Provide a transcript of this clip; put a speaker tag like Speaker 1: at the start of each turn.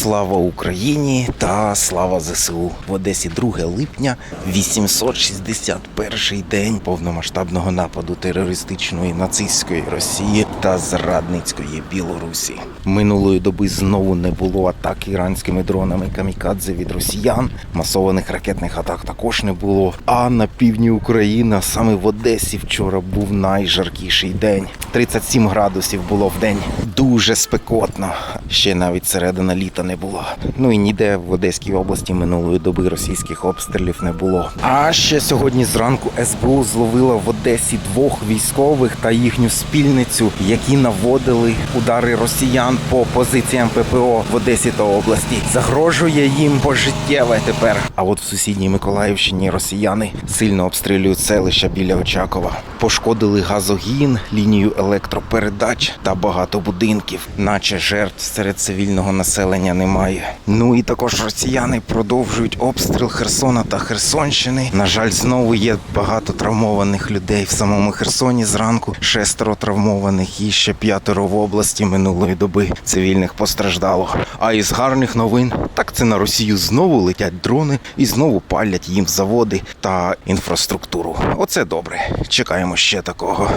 Speaker 1: Слава Україні та слава ЗСУ в Одесі 2 липня, 861 день повномасштабного нападу терористичної нацистської Росії та зрадницької Білорусі. Минулої доби знову не було атак іранськими дронами камікадзе від росіян. Масованих ракетних атак також не було. А на півдні України, саме в Одесі, вчора був найжаркіший день. 37 градусів було в день. Дуже спекотно. Ще навіть середина літа не було. Ну і ніде в Одеській області минулої доби російських обстрілів не було. А ще сьогодні зранку СБУ зловила в Одесі двох військових та їхню спільницю, які наводили удари росіян по позиціям ППО в Одесі та області. Загрожує їм пожиттєве тепер. А от в сусідній Миколаївщині росіяни сильно обстрілюють селища біля Очакова. Пошкодили газогін, лінію електропередач та багато будинків, наче жертв серед цивільного населення немає. Ну і також росіяни продовжують обстріл Херсона та Херсонщини. На жаль, знову є багато травмованих людей в самому Херсоні. Зранку шестеро травмованих і ще п'ятеро в області минулої доби цивільних постраждало. А із гарних новин так це на Росію знову летять дрони і знову палять їм заводи та інфраструктуру. Оце добре. Чекаємо ще такого.